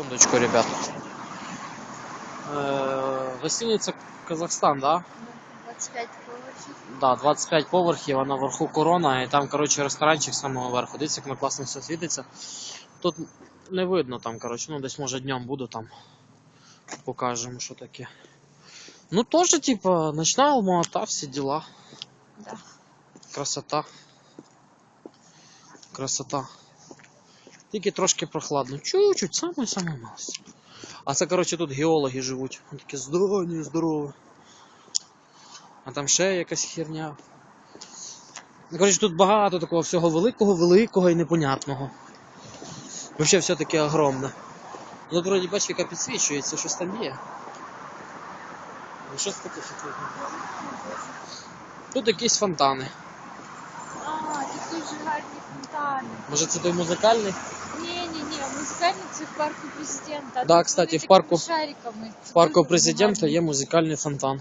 Секундочку, ребят. Е, Гостиниця Казахстан, да? 25 поверхів. Да, 25 поверхів, а наверху корона, і там, коротше, ресторанчик з самого верху. Дивіться, як на класно все світиться. Тут не видно там, коротше, ну десь може днем буду там. Покажемо, що таке. Ну, теж, типа, ночна Алма-Ата, всі діла. Да. Красота. Красота. Тільки трошки прохладно. Чуть-чуть, саме-саме малость. А це, коротше, тут геологи живуть. Вони такі здорові, здорові. А там ще якась херня. Ну, Коротше, тут багато такого всього великого, великого і непонятного. Вообще все таке огромне. Ну, вроді бач, яка підсвічується, щось там є. Ну, що це таке світло? Тут якісь фонтани. Тут дуже гарні фонтани. Може це той музикальний? Ні, ні, ні, музикальні це в парку президента. Да, кстати, в парку- шариками. В парку президента є музикальний фонтан.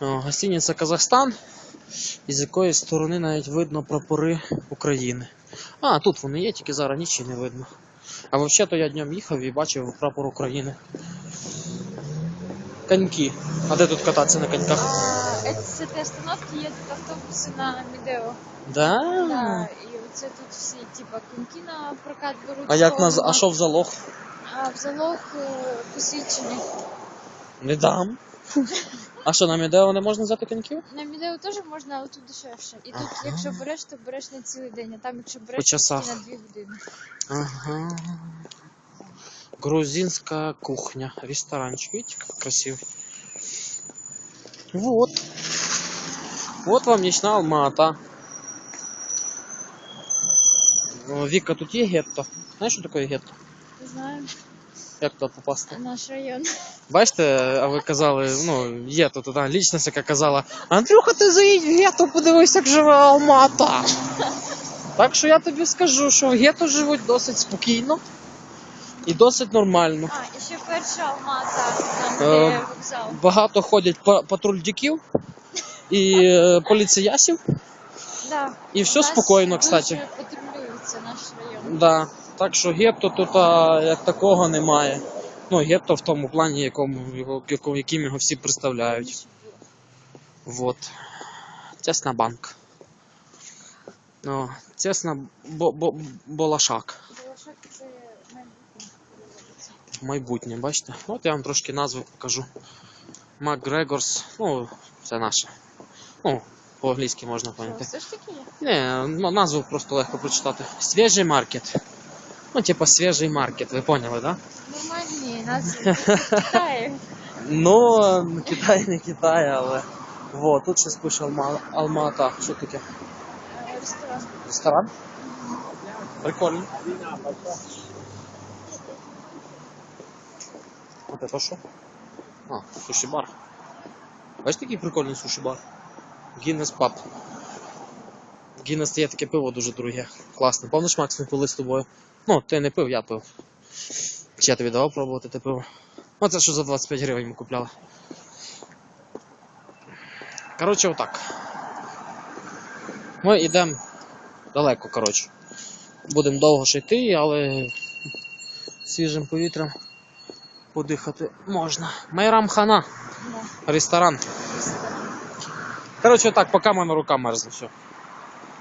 О, гостиниця Казахстан, із якої сторони навіть видно прапори України. А, тут вони є, тільки зараз нічого не видно. А взагалі то я днем їхав і бачив прапор України. Коньки. А де тут кататися на коньках? Це з цієї остановки їдуть автобуси на Мідео. Да? Да, і оце тут всі, типа, коньки на прокат беруть. А як на а що в залог? А в залог е, посвідчення. Не дам. А що, на Медео не можна взяти коньків? На Мідео теж можна, але тут дешевше. І тут, Ага. якщо береш, то береш на цілий день, а там, якщо береш, то часах. тільки на 2 години. Ага. Грузинская кухня. Ресторанчик. Видите, как красивый. Вот. Вот вам нічна Алма-Ата. О, Віка, тут є гетто. Знаєш, що таке гетто? Не знаю, Як туди попасти? наш район. Бачите, а ви казали, ну, є тут одна лічність, яка казала, Андрюха, ти заїдь в гетто, подивись, як живе Алма-Ата. Так що я тобі скажу, що в гетто живуть досить спокійно і досить нормально. А, і ще перша Алмата, там Е, вокзал. Багато ходять па- патрульдиків і е, поліціясів, Да. і все У нас спокійно, дуже кстати. патрулюється наш район. Да. Так що гетто тут а, як такого немає. Ну, гетто в тому плані, якому його, яким його всі представляють. Вот. Тесна банк. Ну, тесна бо, бо, болашак. Балашак це майбутнє. Майбутнє, бачите? От я вам трошки назви покажу. Макгрегорс, ну, це наше. Ну, по-англійськи можна поняти. все ж таки є? Не, ну, назву просто легко прочитати. Свіжий маркет. Ну, типа свіжий маркет, ви поняли, да? Нормальні назви. в Ну, Китай не Китай, але. Вот, тут щось пише Алма, Алма-Ата. Що таке? Е, Ресторан. Ресторан? Прикольно. Вот это що? А, суші-бар. Бачиш такий прикольний суші-бар? Гіннес паб. В Гіннес є таке пиво дуже дороге. Класне. Пам'ятаєш, Макс, ми пили з тобою? Ну, ти не пив, я пив. Чи я тобі давав пробувати те пиво? Оце що за 25 гривень ми купляли. Коротше, отак. Ми йдемо далеко, коротше. Будемо довго ще йти, але свіжим повітрям подихати можна. Майрам Хана, Да. ресторан. Ресторан. Коротше, так, поки в мене рука мерзне, все.